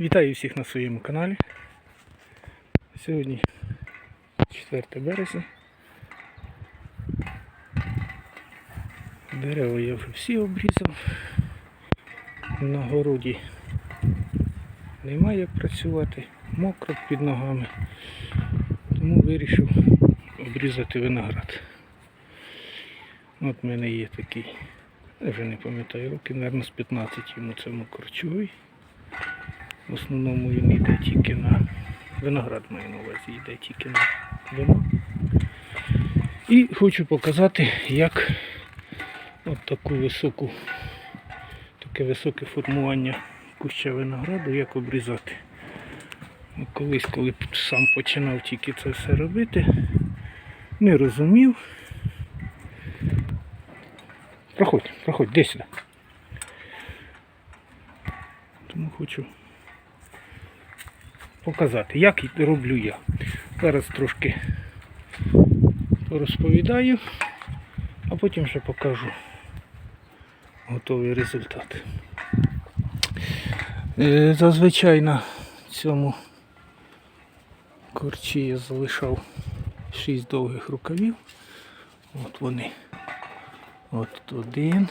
Вітаю всіх на своєму каналі. Сьогодні 4 березня. Дерева я вже всі обрізав. На городі немає як працювати, мокро під ногами. Тому вирішив обрізати виноград. От в мене є такий, я вже не пам'ятаю, роки, мабуть, з 15 йому цьому корчовий. В основному він йде тільки на виноград маю на увазі, йде тільки на вино. І хочу показати, як от таку високу, таке високе формування куща винограду, як обрізати. Ну, Колись, коли сам починав тільки це все робити, не розумів. Проходь, проходь, де сюди. Тому хочу показати, як роблю я. Зараз трошки розповідаю, а потім ще покажу готовий результат. Е, Зазвичай на цьому корчі я залишав 6 довгих рукавів. От вони. От один,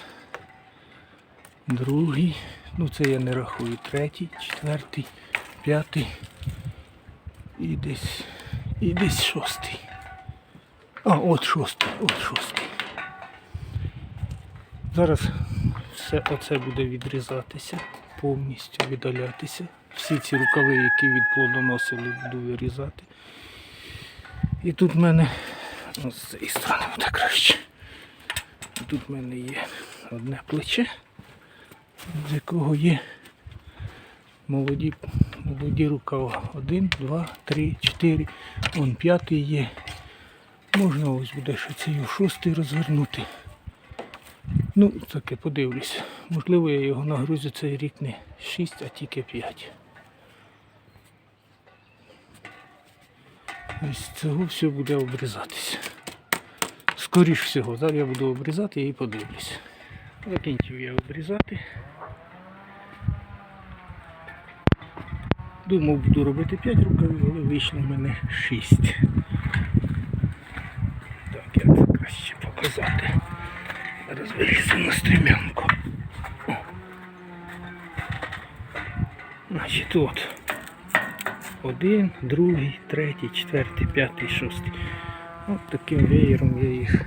другий, ну це я не рахую, третій, четвертий, п'ятий і десь, і десь шостий. А, от шостий, от шостий. Зараз все оце буде відрізатися, повністю видалятися. Всі ці рукави, які від плодоносили, буду вирізати. І тут в мене, ну, з цієї сторони буде краще. Тут в мене є одне плече, з якого є молоді, молоді рукава. Один, два, три, чотири. Вон п'ятий є. Можна ось буде ще цей шостий розвернути. Ну, таке подивлюся. Можливо, я його нагрузю цей рік не 6, а тільки 5. Ось цього все буде обрізатися. Скоріш всього, зараз я буду обрізати і подивлюся. Закінчив я обрізати. Думав, буду робити 5 рукавів, але вийшло в мене 6. Так, як це краще показати. Зараз вилізу на стрімянку. Значить от. Один, другий, третій, четвертий, п'ятий, шостий. От таким веєром я їх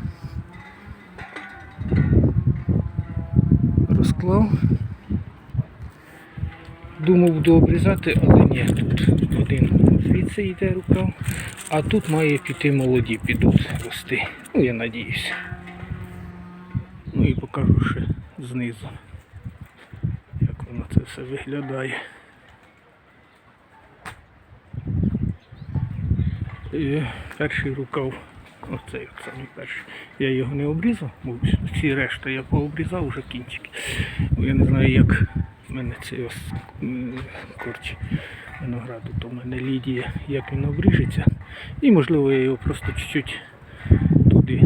розклав. Думав буду обрізати, але ні, тут один звідси йде рукав, а тут має піти молоді, підуть рости. Ну, я надіюся. Ну і покажу ще знизу, як воно це все виглядає. І перший рукав, оцей самий перший. Я його не обрізав, бо всі решта я пообрізав вже кінчики. Я не знаю, як в мене цей ось корч винограду, то в мене лідія, як він обріжеться. І можливо я його просто чуть-чуть туди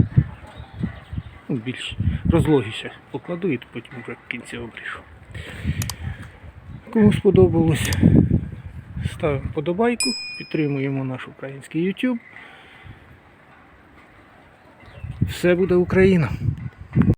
ну, більш розлогіше покладу і потім вже в кінці обріжу. Кому сподобалось, ставимо подобайку, підтримуємо наш український YouTube. Все буде Україна!